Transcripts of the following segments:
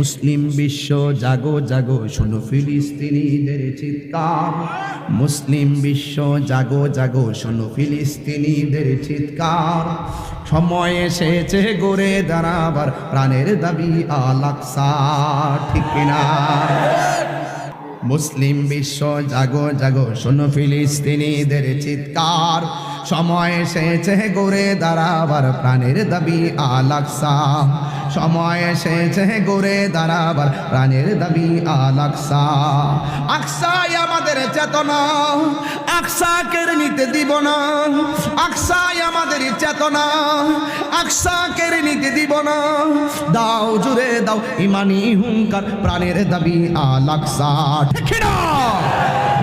মুসলিম বিশ্ব, জাগো জাগো, শোনো ফিলিস্তিনিদের চিৎকার। মুসলিম বিশ্ব, জাগো জাগো, শোনো ফিলিস্তিনিদের চিৎকার। সময় এসেছে গড়ে দাঁড়াবার, প্রাণের দাবি আলাকসা ঠিক কিনা? মুসলিম বিশ্ব, জাগো জাগো, শোনো ফিলিস্তিনিদের চিৎকার। সময় এসেছে গড়ে দাঁড়াবার প্রাণের দাবি আলাকসা সময় এসেছে গড়ে দাঁড়াবার প্রাণের দাবি আলাকসা আকসাই আমাদের চেতনা আকসাকের নিতে দিব না। আকসাই আমাদের আকসা কেড়ে নিতে দিব না। দাও জুড়ে দাও ইমানি হুঙ্কার, প্রাণের দাবি আলাকসা ঠিক না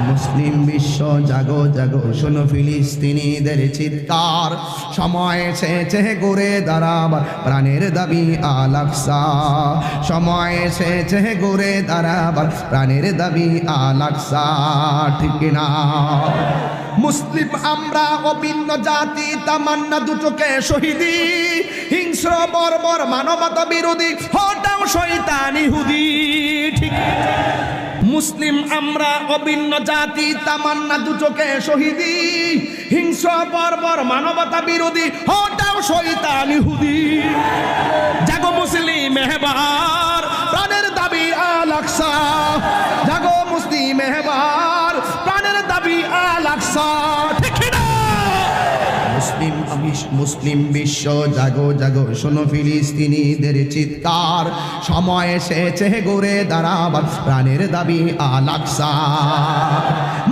মুসলিম বিশ্ব, জাগো জাগো, শোনো ফিলিস্তিনিদের চিৎকার। সময় এসেছে গড়ে দাঁড়াবার, প্রাণের দাবি আলাকসা সময় এসেছে গড়ে দাঁড়াবার, প্রাণের দাবি আলাকসা ঠিক না? মুসলিম আমরা অভিন্ন জাতি, তামান্না দুটোকে শহীদি। হিংস্র, বর্বর, মানবতা বিরোধী, হটাও শৈতানি হুদি ঠিক মুসলিম, আমরা অভিন্ন জাতি, তামান্না দুচোখে শহীদি, হিংস্র বর্বর মানবতা বিরোধী, হটাও শৈতান হুদি জাগো মুসলিম মেহবার প্রাণের দাবি আলাকসা জাগো মুসলিম মেহবার প্রাণের দাবি আলাকসা মুসলিম বিশ্ব, জাগো জাগো, শোনো ফিলিস্তিনিদের চিৎকার। সময় এসেছে গড়ে দাঁড়াবার, প্রাণের দাবি আলাকসা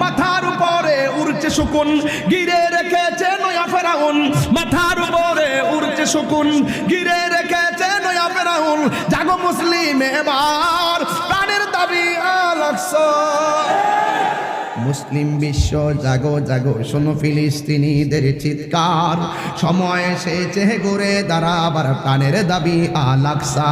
মাথার উপরে উড়ছে শকুন, গিরে রেখেছে নয়া ফেরাউন। মাথার উপরে উড়ছে শকুন, গিরে রেখেছে নয়া ফেরাউন। জাগো মুসলিম এবার, প্রাণের দাবি আলাকসা মুসলিম বিশ্ব, জাগো জাগো, শোনো ফিলিস্তিনিদের চিৎকার। সময় সে এসেছে গড়ে দাঁড়াবার, প্রাণের দাবি আলাকসা